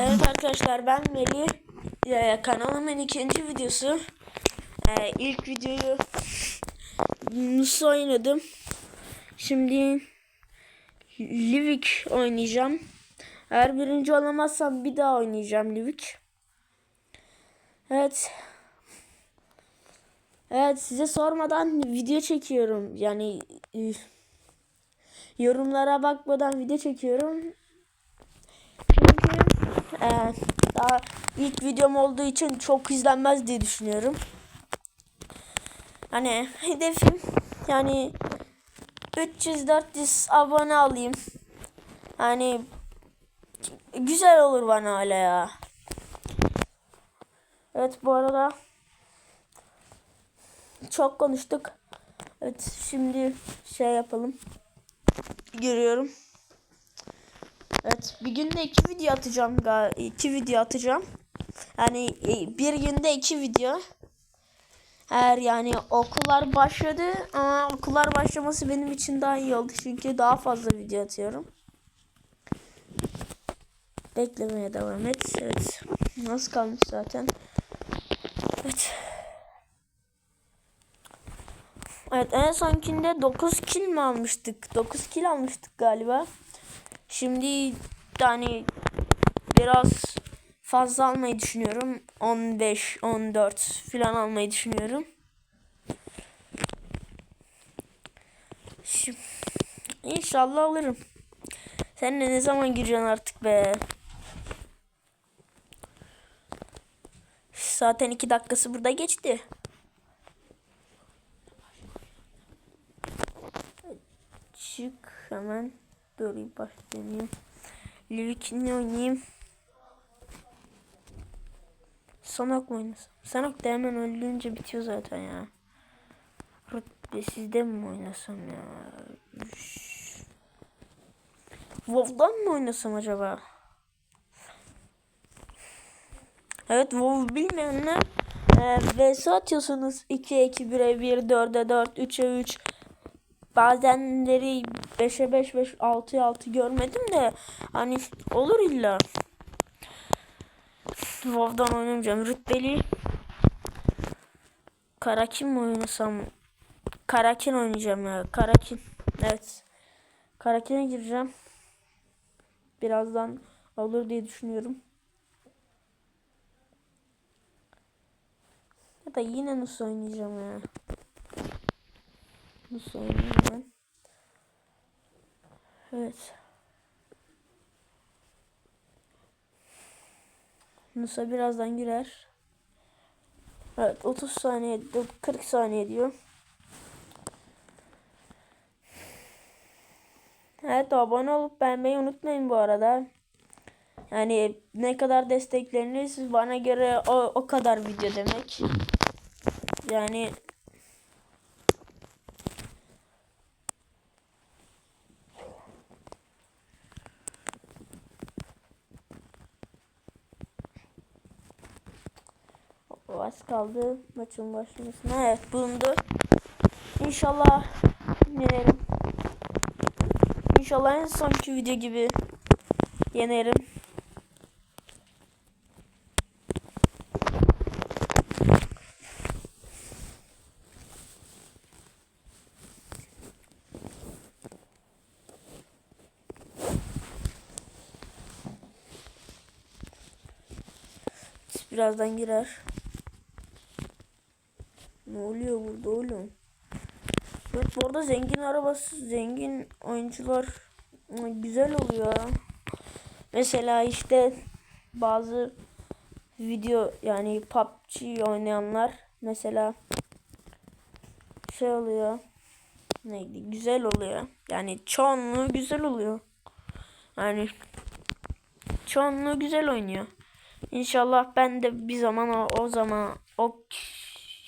Evet arkadaşlar ben Melih. Ee, kanalımın ikinci videosu. Ee, ilk videoyu nasıl oynadım. Şimdi Livik oynayacağım. Eğer birinci olamazsam bir daha oynayacağım Livik. Evet. Evet size sormadan video çekiyorum. Yani yorumlara bakmadan video çekiyorum. Çünkü e, daha ilk videom olduğu için çok izlenmez diye düşünüyorum. Hani hedefim yani 300-400 abone alayım. Hani güzel olur bana öyle ya. Evet bu arada çok konuştuk. Evet şimdi şey yapalım. Görüyorum. Evet bir günde iki video atacağım. iki video atacağım. Yani e, bir günde iki video. Eğer yani okullar başladı ama okullar başlaması benim için daha iyi oldu. Çünkü daha fazla video atıyorum. Beklemeye devam et. Evet. Nasıl kalmış zaten. Evet. Evet en sonkinde 9 kill mi almıştık? 9 kill almıştık galiba. Şimdi yani biraz fazla almayı düşünüyorum. 15, 14 falan almayı düşünüyorum. Şimdi, inşallah alırım. Sen ne zaman gireceksin artık be? Zaten 2 dakikası burada geçti. Çık hemen. Dur bir başlayayım. Lirikini oynayayım. Sanak mı oynasam? Sanak da hemen öldürünce bitiyor zaten ya. Rütbesizde mi oynasam ya? Üş. WoW'dan mı oynasam acaba? Evet WoW bilmeyenler e, VS atıyorsunuz 2'ye 2, 1'e 1, 4'e 4, 3'e 3 bazenleri 5'e 5, 5, 6'ya 6 görmedim de hani olur illa. WoW'dan oynamayacağım. Rütbeli Karakin mi oynasam? Karakin oynayacağım ya. Karakin. Evet. Karakin'e gireceğim. Birazdan olur diye düşünüyorum. Ya da yine nasıl oynayacağım ya. Nasıl oynayayım ben? Evet. Nusa birazdan girer. Evet 30 saniye 40 saniye diyor. Evet abone olup beğenmeyi unutmayın bu arada. Yani ne kadar destekleriniz bana göre o, o kadar video demek. Yani O az kaldı maçın başlamasına. Evet bulundu. İnşallah yenerim. İnşallah en sonki video gibi yenerim. Birazdan girer. Oluyor burada oğlum? Evet bu arada zengin arabası, zengin oyuncular güzel oluyor. Mesela işte bazı video yani PUBG oynayanlar mesela şey oluyor. Neydi? Güzel oluyor. Yani çoğunluğu güzel oluyor. Yani çoğunluğu güzel oynuyor. İnşallah ben de bir zaman o, o zaman o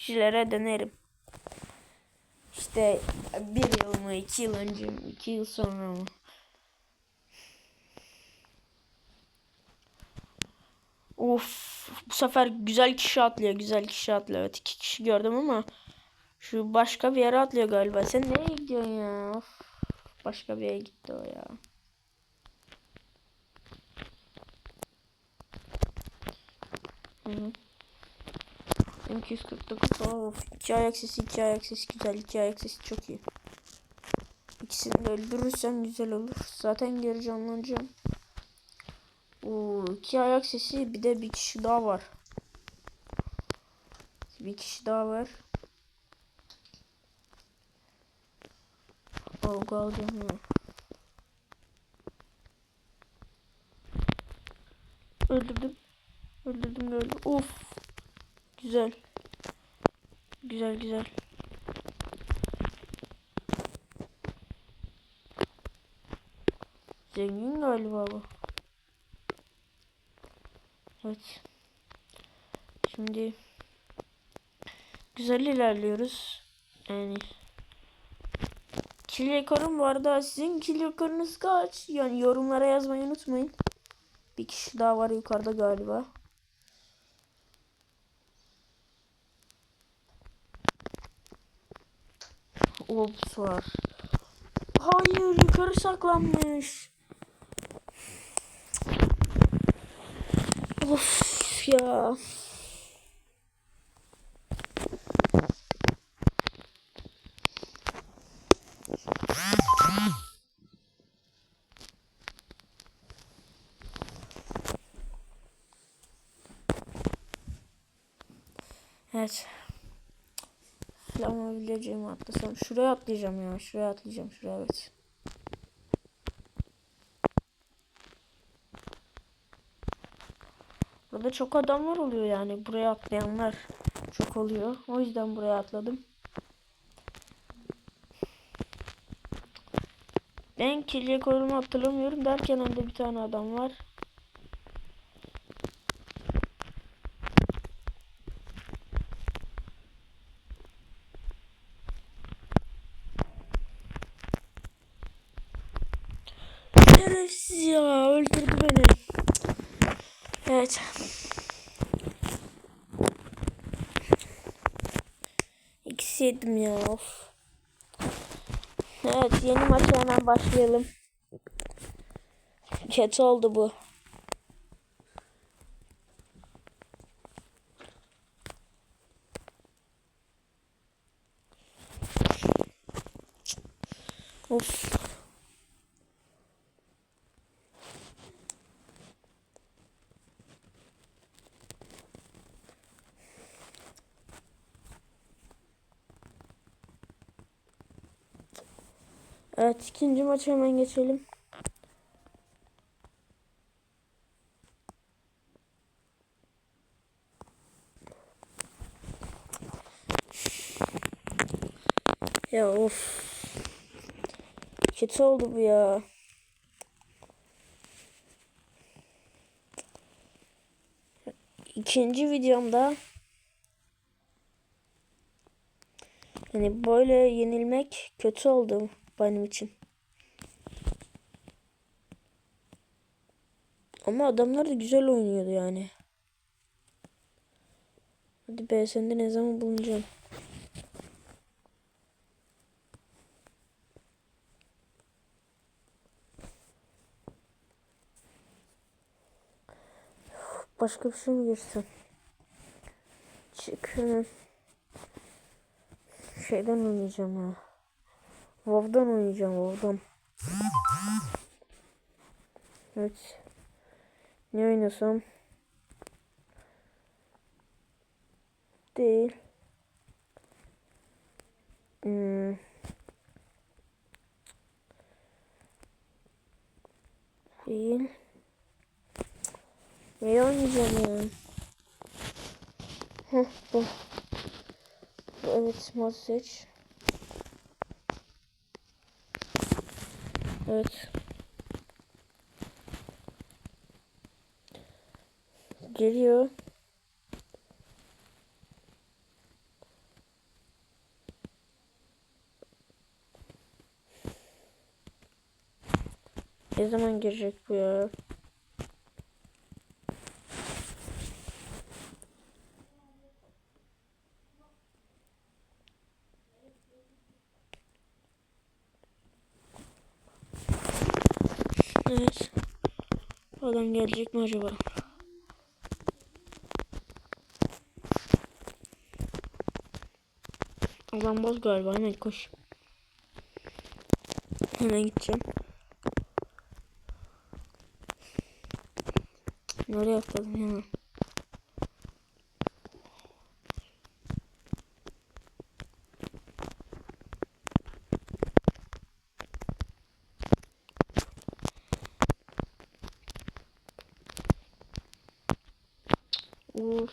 kişilere dönerim. İşte bir yıl mı, iki yıl önce mi, iki yıl sonra mı? Of, bu sefer güzel kişi atlıyor, güzel kişi atlıyor. Evet iki kişi gördüm ama şu başka bir yere atlıyor galiba. Sen nereye gidiyorsun ya? Of, başka bir yere gitti o ya. Hı hı. M249 of. İki ayak sesi iki ayak sesi güzel. iki ayak sesi çok iyi. İkisini de öldürürsem güzel olur. Zaten geri canlanacağım. Oo, iki ayak sesi bir de bir kişi daha var. Bir kişi daha var. Algı alacağım ya. Öldürdüm. Öldürdüm galiba. Of. Güzel. Güzel güzel. Zengin galiba bu. Evet. Şimdi güzel ilerliyoruz. Yani kill rekorum bu arada sizin kill rekorunuz kaç? Yani yorumlara yazmayı unutmayın. Bir kişi daha var yukarıda galiba. Ops var. Hayır yukarı saklanmış. Of ya. Evet. Flamabileceğimi atlasam. Şuraya atlayacağım ya. Şuraya atlayacağım. Şuraya evet. Burada çok adamlar oluyor yani. Buraya atlayanlar çok oluyor. O yüzden buraya atladım. Ben kirliye korumu hatırlamıyorum derken önde bir tane adam var. Şerefsiz ya öldürdü beni. Evet. İkisi ya of. Evet yeni maça hemen başlayalım. Kötü oldu bu. Of. Evet ikinci maça hemen geçelim. Ya of. Kötü oldu bu ya. İkinci videomda hani böyle yenilmek kötü oldu benim için. Ama adamlar da güzel oynuyordu yani. Hadi be sen de ne zaman bulunacağım. Başka bir şey mi girsem? Çık hemen. Şeyden oynayacağım ya. Ne oynasam? Değil. Hmm. Değil. Ne oynayacağım ya? Heh bu. Bu evet mod seç. Evet. Geliyor. Ne zaman girecek bu ya? gelecek mi acaba? Adam boz galiba. Aynen koş. Hemen gideceğim. Nereye atladım ya? Uf.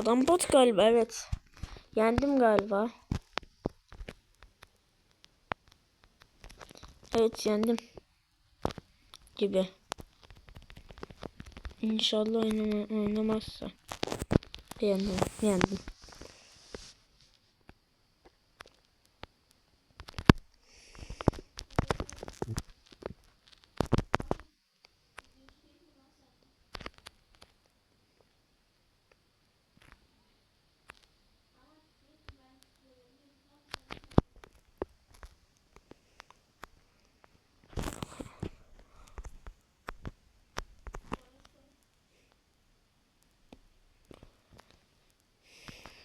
Adam bot galiba evet. Yendim galiba. Evet yendim. Gibi. İnşallah oynama, oynamazsa. Yendim. Yendim.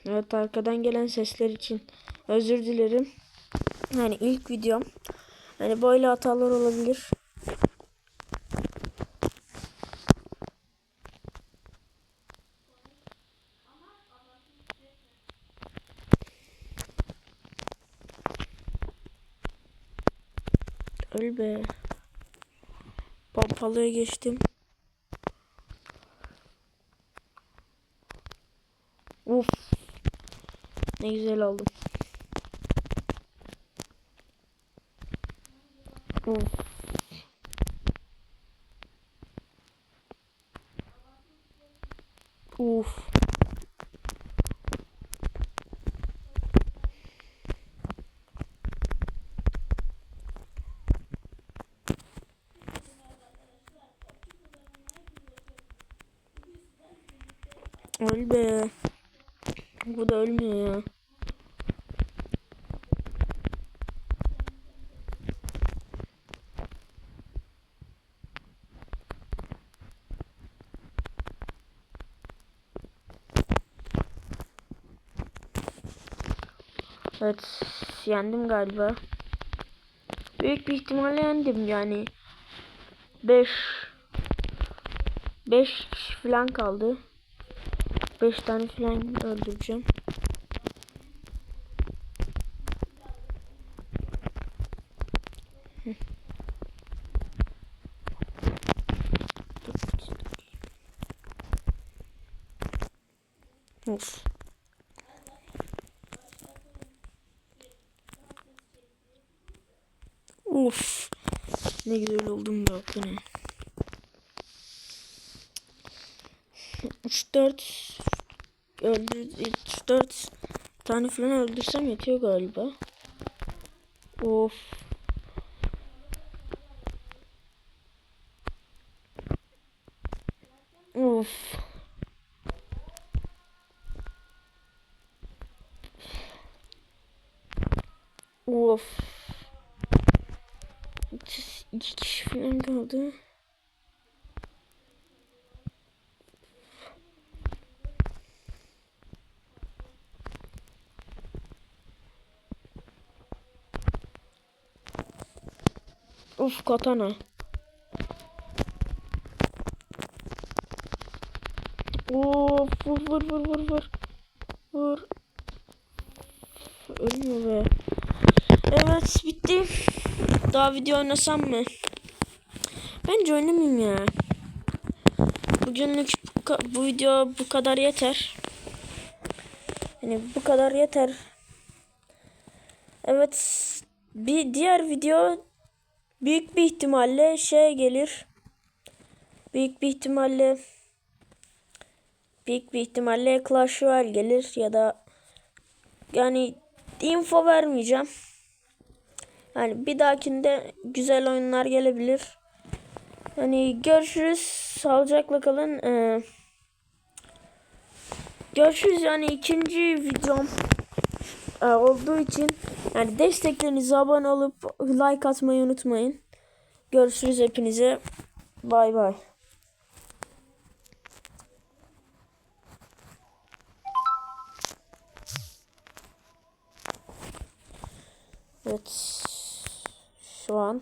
Evet arkadan gelen sesler için özür dilerim. Yani ilk videom. Hani böyle hatalar olabilir. Öl be. Pompalıya geçtim. Uf. Ne güzel oldu. Uf. Uf. Öl be. Bu da ölmüyor ya. Evet, yendim galiba. Büyük bir ihtimalle yendim yani. 5 5 kişi falan kaldı. 5 tane falan öldüreceğim. Hı. Of. Uf. Ne güzel oldum bak bu ne. 3-4 öldür 3-4 tane falan öldürsem yetiyor galiba. Of. Of. Of. İki, kişi falan kaldı. Uf katana. Of vur vur vur vur. Vur. Ölmüyor be. Evet bitti. Daha video oynasam mı? Bence oynamayayım ya. Bugünlük bu, bu video bu kadar yeter. Yani bu kadar yeter. Evet. Bir diğer video büyük bir ihtimalle şey gelir. Büyük bir ihtimalle büyük bir ihtimalle Clash Royale gelir ya da yani info vermeyeceğim. Yani bir dahakinde güzel oyunlar gelebilir. Hani görüşürüz. Sağlıcakla kalın. Ee, görüşürüz. Yani ikinci videom e, olduğu için yani desteklerinizi abone olup like atmayı unutmayın. Görüşürüz hepinize. Bay bay. Evet. Şu an